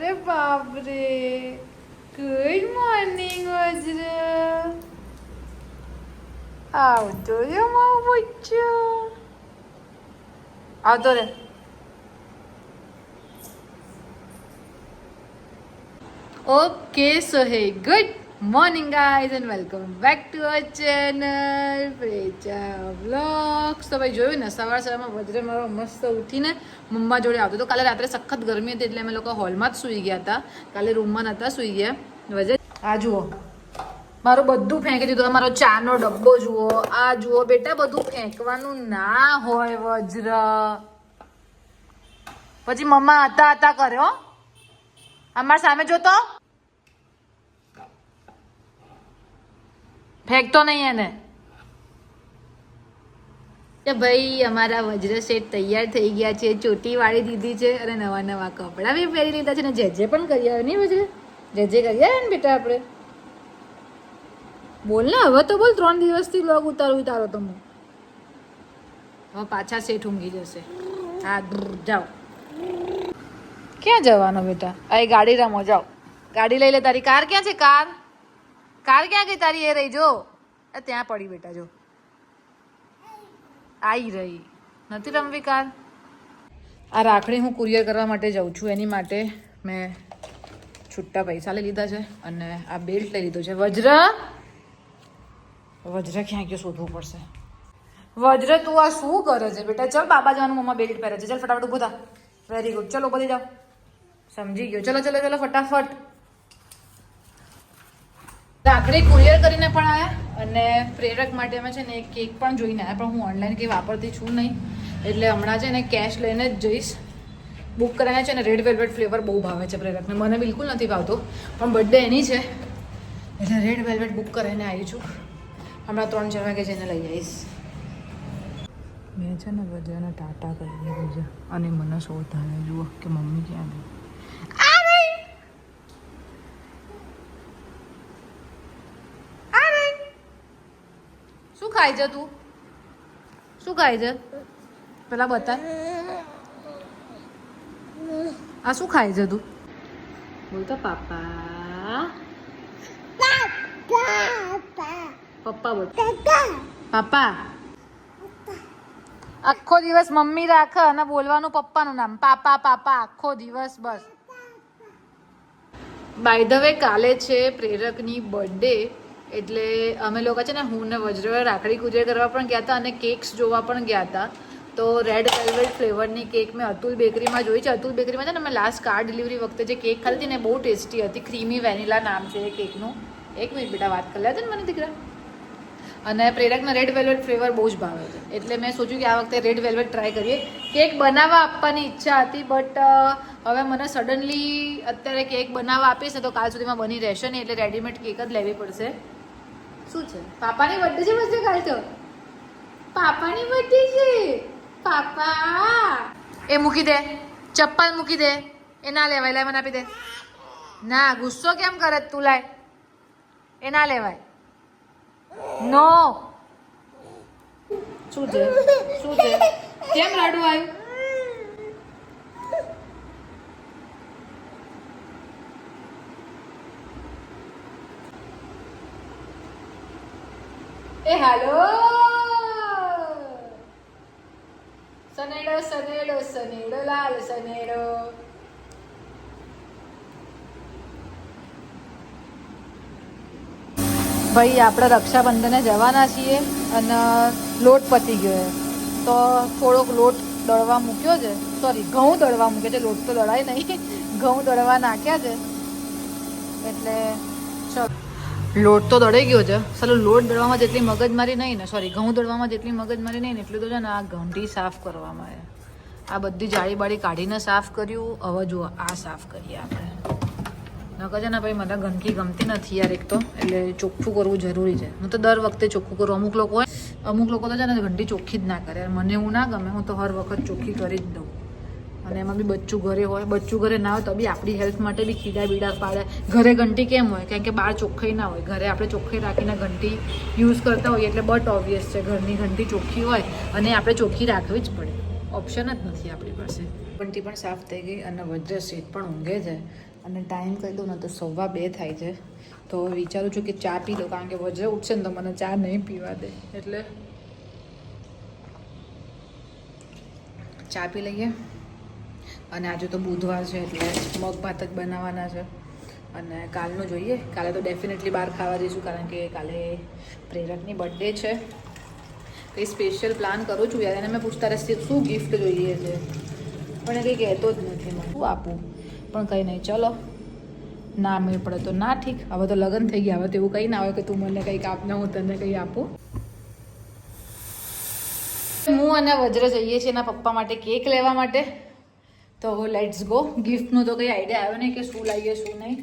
અરે બાપરે. Good morning Vajra. આવતો રે મારો બચ્ચો. આવતો રે. Okay so hey good morning guys and welcome back to our channel Precha vlogs તો ભાઈ, જોયું ને, સવાર સવારમાં વજ્ર મારો મસ્ત ઉઠીને મમ્મા જોડે આવતો તો કાલે રાત્રે સખત ગરમી હતી એટલે અમે લોકો હોલમાં જ સૂઈ ગયા હતા. કાલે રૂમમાં નહોતા સૂઈ ગયા. વજે આ જુઓ. મારું બધું ફેંકી દીધું. મારો ચાનો ડબ્બો જુઓ. આ જુઓ, બેટા, બધું ફેંકવાનું ના હોય વજ્ર. પછી મમ્મા હતા હતા કર્યો અમારા સામે જોતો. ફેંકતો નહીં એને. ભાઈ, અમારા વજ્ર શેઠ તૈયાર થઈ ગયા છે ચોટી વાળી દીધી છે અને નવા નવા કપડાં બી પહેરી લીધા છે ને જે જે પણ કરી આવ્યો નહીં વજ્ર. જે જે કરી આવ્યો ને બેટા આપણે. બોલ ને, હવે તો બોલ, ત્રણ દિવસથી લોગ ઉતારો તારો તમે હવે પાછા શેઠ ઊંઘી જશે. હા જાઓ. ક્યાં જવાનો બેટા? આ ગાડી રમો જાઓ. ગાડી લઈ લે તારી. કાર ક્યાં છે? કાર? કાર ક્યાં ગઈ તારી? એ રહી, જો. એ ત્યાં પડી બેટા, જો. આઈ રહી. નથી રમવી કાર? આ રાખડી હું કુરિયર કરવા માટે જાઉં છું, એની માટે મેં છૂટા પૈસા લઈ લીધા છે અને આ બેલ્ટ લઈ લીધો છે. વજ્ર? વજ્ર ક્યાં ગયો શોધવું પડશે? વજ્ર, તું આ શું કરે છે બેટા? ચલ બાબા જવાનું, મમ્મા બેલ્ટ પહેરે છે. ચલ ફટાફટ ઊભો થા. વેરી ગુડ ચલો, બધી જાઓ. સમજી ગયો. ચલો ચલો ચલો, ફટાફટ. રાખડી કુરિયર કરીને પણ આવ્યા અને પ્રેરક માટે અમે છે ને એક કેક પણ જોઈને આવ્યા પણ હું ઓનલાઈન કંઈ વાપરતી છું નહીં. એટલે હમણાં છે ને કેશ લઈને જ જઈશ. બુક કરીને છે ને રેડ વેલ્વેટ ફ્લેવર બહુ ભાવે છે પ્રેરકને. મને બિલકુલ નથી ભાવતો, પણ બર્થડે એની છે. એટલે રેડ વેલ્વેટ બુક કરાવીને આવી છું. હમણાં ત્રણ ચાર વાગે જઈને લઈ આવીશ. મેં છે ને બધાને ટાટા કરી દીધું છે. અને મને શોધાને જુઓ કે મમ્મી ક્યાં ગઈ આ રહી આ રહી શું ખાય છે તું? શું ખાય છે? પેલા બતા આ શું ખાય છે તું? બોલતો પાપા. પપ્પા બોલ. પાપા. આખો દિવસ મમ્મી રાખે અને બોલવાનું પપ્પાનું નામ. પાપા પાપા, આખો દિવસ બસ. બાય ધ વે કાલે છે પ્રેરકની બર્થડે એટલે અમે લોકો છે ને, હું ને વજ્ર, રાખડી કુજર કરવા પણ ગયા હતા અને કેક્સ જોવા પણ ગયા હતા. તો રેડ વેલ્વેટ ફ્લેવરની કેક મેં અતુલ બેકરીમાં જોઈ છે. અતુલ બેકરીમાં છે ને, મેં લાસ્ટ કાર ડિલિવરી વખતે જે કેક ખાધી હતી ને બહુ ટેસ્ટી હતી. ક્રીમી વેનીલા નામ છે એ કેકનું. એક મિનિટ બેટા, વાત કરી લેજો ને મને દીકરા. અને પ્રેરકના રેડ વેલ્વેટ ફ્લેવર બહુ જ ભાવે છે. એટલે મેં સોચ્યું કે આ વખતે રેડ વેલ્વેટ ટ્રાય કરીએ. કેક બનાવવા આપવાની ઈચ્છા હતી બટ હવે મને સડનલી અત્યારે કેક બનાવવા આપીશ તો કાલ સુધીમાં બની રહેશે ને એટલે રેડીમેડ કેક જ લેવી પડશે. શું છે? પાપાની બર્થડે છે બસ કાલ પાપાની બર્થડે છે. પાપા! એ મૂકી દે. ચપ્પલ મૂકી દે. એ ના લેવાય. લાય મને આપી દે. ના, ગુસ્સો કેમ કરે તું લાય? એ ના લેવાય. નો શું છે? શું છે? કેમ રાડું આવ્યું? એ હાલો. સનેડો સનેડો સનેડો લાલ સનેડો ભાઈ, આપણે રક્ષાબંધને જવાના છીએ અને લોટ પતી ગયો તો થોડોક લોટ દળવા મૂક્યો છે. સોરી ઘઉં દળવા મૂક્યો છે. લોટ તો દળાય નહીં. ઘઉં દળવા નાખ્યા છે. એટલે ચલો. લોટ તો દળાઈ ગયો છે. સાલો લોટ દળવામાં જેટલી મગજમારી નહીં ને સોરી ઘઉં દળવામાં જેટલી મગજમારી નહીં ને, એટલું તો છે ને આ ઘંટી સાફ કરવામાં આવે. આ બધી જાળી બાળી કાઢીને સાફ કર્યું, હવે જુઓ, આ સાફ કરીએ આપણે. નકર છે ને ભાઈ, મને ઘંટી ગમતી નથી યાર એક તો, એટલે ચોખ્ખું કરવું જરૂરી છે. હું તો દર વખતે ચોખ્ખું કરું. અમુક લોકો હોય, અમુક લોકો તો છે ને ઘંટી ચોખ્ખી જ ના કરે. મને એવું ના ગમે, હું તો હર વખત ચોખ્ખી કરી જ દઉં. અને એમાં બી બચ્ચું ઘરે હોય, બચ્ચું ઘરે ના હોય તો બી આપણી હેલ્થ માટે બી ખીડા બીડા પાડે. ઘરે ઘંટી કેમ હોય? કારણ કે બહાર ચોખ્ખાઈ ના હોય. ઘરે આપણે ચોખ્ખાઈ રાખીને ઘંટી યુઝ કરતા હોઈએ એટલે બટ ઓબ્વિયસ છે, ઘરની ઘંટી ચોખ્ખી હોય અને આપણે ચોખ્ખી રાખવી જ પડે. ઓપ્શન જ નથી આપણી પાસે. ઘંટી પણ સાફ થઈ ગઈ અને વજ્ર સીટ પણ ઊંઘે છે. અને ટાઈમ કહી દઉં ને તો સવા બે થાય છે. તો વિચારું છું કે ચા પી લો કારણ કે વજ્ર ઉઠશે ને તો મને ચા નહીં પીવા દે. એટલે ચા પી લઈએ. અને આજે તો બુધવાર છે એટલે મગ જ બનાવવાના છે. અને કાલનું જોઈએ. કાલે તો ડેફિનેટલી બહાર ખાવા જઈશું કારણ કે કાલે પ્રેરકની બર્થડે છે. કંઈ સ્પેશિયલ પ્લાન કરું છું. યાર, એને મેં પૂછતા રહેશે શું ગિફ્ટ જોઈએ છે પણ એ કંઈ કહેતો જ નથી મને. શું આપું. પણ કંઈ નહીં. ચલો. ના મેળ પડે તો ના ઠીક. હવે તો લગ્ન થઈ ગયા. હવે તો એવું કંઈ ના હોય કે તું મને કંઈક આપ હું તને કંઈ આપું. હું અને વજ્ર જઈએ છીએ એના પપ્પા માટે કેક લેવા માટે. તો લેટ્સ ગો ગિફ્ટનું તો કંઈ આઈડિયા આવ્યો નહીં કે શું લાવીએ, શું નહીં.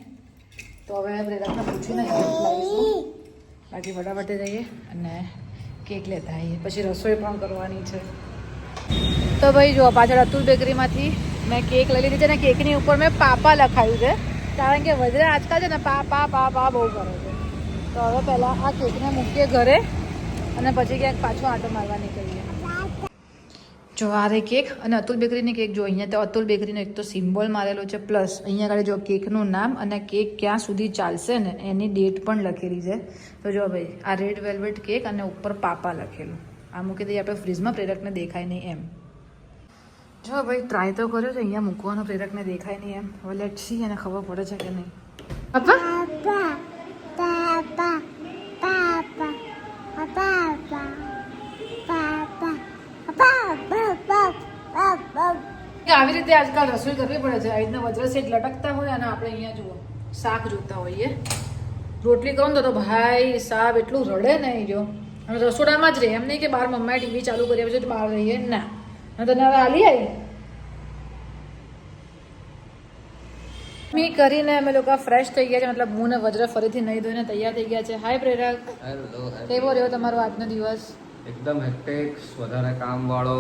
તો હવે પ્રેરકને પૂછીને ગિફ્ટ લાવીશું. બાકી ફટાફટ જઈએ અને કેક લેતા આવીએ. પછી રસોઈ પણ કરવાની છે. તો ભાઈ જો પાછળ અતુલ બેકરીમાંથી મેં કેક લઈ લીધી છે અને કેકની ઉપર મેં પાપા લખાયું છે. કારણ કે વધારે આજકાલ છે ને પા પા પા પા બહુ કરે છે. તો હવે પહેલાં આ કેકને મૂકીએ ઘરે અને પછી ક્યાંક પાછો આંટો મારવા નીકળીએ. જો આ રે કેક અને અતુલ બેકરીની કેક જો અહીંયા તો અતુલ બેકરીનો એક તો સિમ્બોલ મારેલો છે પ્લસ અહીંયા આગળ જો કેકનું નામ અને કેક ક્યાં સુધી ચાલશે ને એની ડેટ પણ લખેલી છે. તો જો ભાઈ આ રેડ વેલ્વેટ કેક અને ઉપર પાપા લખેલું. આ મૂકી દઈએ આપણે ફ્રીજમાં પ્રેરકને દેખાય નહીં એમ. જો ભાઈ ટ્રાય તો કર્યો છે અહીંયા મૂકવાનો પ્રેરકને દેખાય નહીં એમ. હવે લેટ સી એને ખબર પડે છે કે નહીં. પાપા. આવી રીતે આજકાલ રસોઈ કરવી પડે છે. આવી રીતના વજ્ર સેટ લટકતા હોય અને આપણે અહીંયા જુઓ શાક જોતા હોઈએ. રોટલી કરું ને તો ભાઈ સાહેબ એટલું રડે ને જો. અને રસોડામાં જ રહે. એમ નહીં કે બહાર મમ્માએ ટીવી ચાલુ કર્યા પછી તો બહાર રહીએ. ના. અને તને હવે હાલી આવી મી કરીને અમે લોકો ફ્રેશ થઈ ગયા છે. મતલબ હું ને વજ્ર ફરીથી નહીં ધોઈને તૈયાર થઈ ગયા છે. હાય પ્રેરક. કેવો રહ્યો તમારો આજનો દિવસ? એકદમ હેક્ટિક વધારે કામ વાળો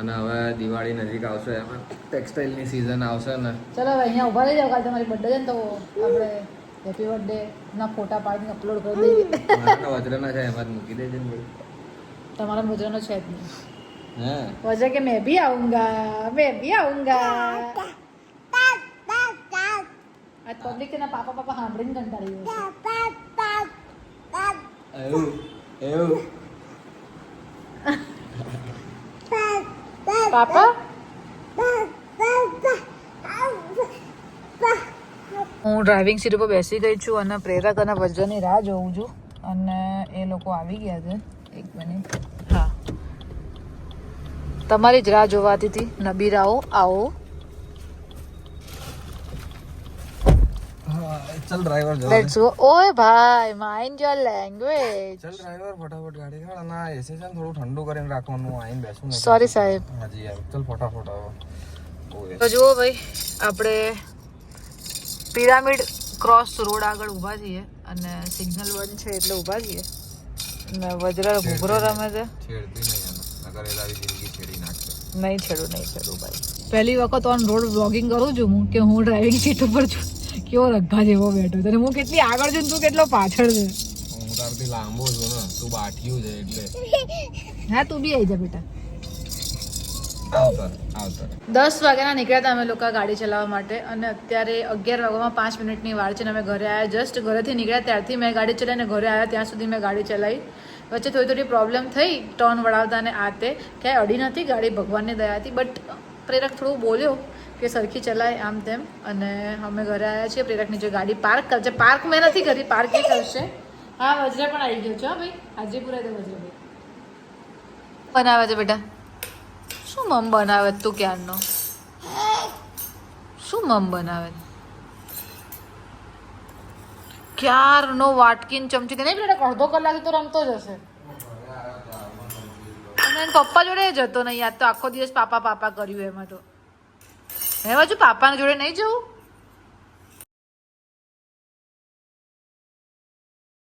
અને હવે દિવાળી નજીક આવશે એમાં ટેક્સટાઇલની સીઝન આવશે ને. ચલો હવે અહીંયા ઊભા રહી જાવ કાલે તમારી બર્થડે છે ને તો આપણે હેપી બર્થડે ના ફોટા પાડીને અપલોડ કરી દઈએ. મારા વજ્રના છે એમાં મૂકી દેજે ને તમારા વજ્રનો છે જ નહીં. હા? વજે કે મેં ભી આઉંગા મેં ભી આઉંગા આજ પબ્લિક તેના પાપા પાપા સાંભળીને કંટાળી પાપા? હું ડ્રાઇવિંગ સીટ ઉપર બેસી ગઈ છું અને પ્રેરક અને વજ્રની રાહ જોઉં છું. અને એ લોકો આવી ગયા છે. એક મિનિટ. હા. તમારી જ રાહ જોવાતી હતી. નબીરાઓ, આવો. ચલ ड्राइवर जाओ। लेट्स गो ओए ભાઈ माइंड योर લેંગ્વેજ चल ड्राइवर फटाफट गाड़ी કાઢ આ એસી છે ને થોડું ઠંડુ કરીને રાખવાનું આઈને બેસું ને સોરી સાહેબ હાજી યાર ચલ ફટાફટ આવો તો જુઓ ભાઈ આપણે પિરામિડ ક્રોસ રોડ આગળ ઊભા છીએ અને સિગ્નલ બંધ છે એટલે ઊભા છીએ અને વજ્ર ઘૂઘરો રમે છે છેડતી નહીં જિંદગી છેડી નાખશે નહીં છેડું નહીં છેડું ભાઈ પહેલી વખત ઓન રોડ બ્લોગિંગ કરું છું હું કે હું ડ્રાઇવિંગ સીટ ઉપર છું કેવો રગ્ગા જેવો બેઠો તને હું કેટલી આગળ છું તું કેટલો પાછળ છે. હું તારથી લાંબો છું ને તું બાઠિયું છે એટલે. હા તું બી આવી જા બેટા. દસ વાગ્યાના નીકળ્યા હતા અમે લોકો ગાડી ચલાવવા માટે અને અત્યારે અગિયાર વાગ્યામાં પાંચ મિનિટની વાર છે અને અમે ઘરે આવ્યા જસ્ટ ઘરેથી નીકળ્યા ત્યારથી મેં ગાડી ચલાવીને ઘરે આવ્યા ત્યાં સુધી મેં ગાડી ચલાવી. વચ્ચે થોડી થોડી પ્રોબ્લેમ થઈ ટર્ન વળાવતા ને આ તે. ક્યાંય અડી નથી ગાડી ભગવાનની દયા હતી બટ પ્રેરક થોડું બોલ્યો. કે સરખી ચલાય આમ તેમ. અને અમે ઘરે આવ્યા છીએ, પ્રેરકની જે ગાડી પાર્ક કરશે પાર્ક મેં નથી કરી પાર્ક એ કરશે. હા, વજ્ર પણ આવી ગયો છો ભાઈ. હાજીપુરા દે વજ્રભાઈ બનાવે છે બેટા? શું મમ બનાવે તું ક્યારનો? શું મમ બનાવે? ક્યારનો વાટકીન ચમચી નહીં બેટા અડધો કલાક તો રમતો જ હશે. અને પપ્પા જોડે જતો નહીં યાદ તો આખો દિવસ પાપા પાપા કર્યું એમાં તો. હે બાજુ પાપાના જોડે નહીં જવું?